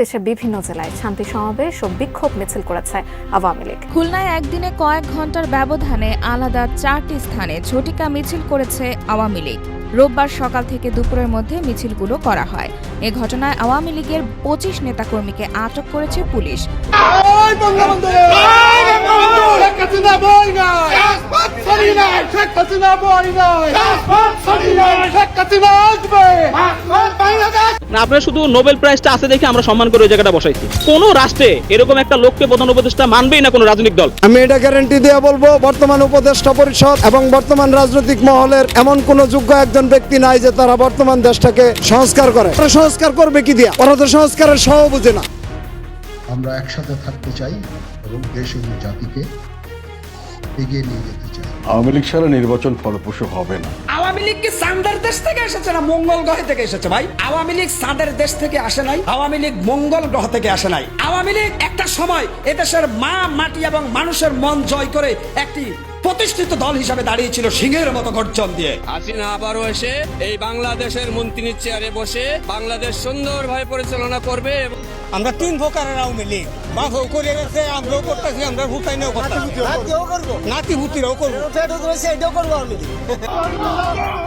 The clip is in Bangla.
দেশের বিভিন্ন জেলায় শান্তি সমাবেশ ও বিক্ষোভ মিছিল করেছে আওয়ামী লীগ। খুলনায় একদিনে কয়েক ঘণ্টার ব্যবধানে আলাদা চারটি স্থানে ঝটিকা মিছিল করেছে আওয়ামী লীগ। রোববার সকাল থেকে দুপুরের মধ্যে মিছিলগুলো করা হয়। এ ঘটনায় আওয়ামী লীগের পঁচিশ নেতাকর্মীকে আটক করেছে পুলিশ। না আপনার শুধু নোবেল প্রাইজটা আছে দেখে আমরা সম্মান করে ওই জায়গাটা বসাইছি। কোন রাষ্ট্রে এরকম একটা লোককে প্রধান উপদেষ্টা মানবেই না কোনো রাজনৈতিক দল? আমি এটা গ্যারান্টি দিয়ে বলব বর্তমান উপদেষ্টা পরিষদ এবং বর্তমান রাজনৈতিক মহলের এমন কোন যোগ্য একজন ব্যক্তি নাই যে তারা বর্তমান দেশটাকে সংস্কার করে। সংস্কার করবে কি দিয়া? ওরা তো সংস্কারের সহ বুঝে না। আমরা একসাথে থাকতে চাই এবং দেশ এবং জাতিকে এগিয়ে নিয়ে যেতে চাই। আওয়ামী লীগ ছাড়া নির্বাচন ফলপ্রসূ হবে না। আওয়ামী লীগ কি চাঁদের দেশ থেকে এসেছে না মঙ্গল গ্রহ থেকে এসেছে ভাই? আওয়ামী লীগ চাঁদের দেশ থেকে আসে নাই আওয়ামী লীগ মঙ্গল গ্রহ থেকে আসে নাই। আওয়ামী লীগ একটা সময় এদেশের মা মাটি এবং মানুষের মন জয় করে একটি প্রতিষ্ঠিত দল হিসাবে দাঁড়িয়েছিল সিংহের মতো গর্জন দিয়ে। হাসিনা আবারও এসে এই বাংলাদেশের মন্ত্রীর চেয়ারে বসে বাংলাদেশ সুন্দরভাবে পরিচালনা করবে আমরা তিন প্রকারের আওয়ামী লীগ। মাফও করে গেছে আমরাও করতেছি আমরা ভুটাইনেও করতেছি। নাতি ভুতিরাও করব।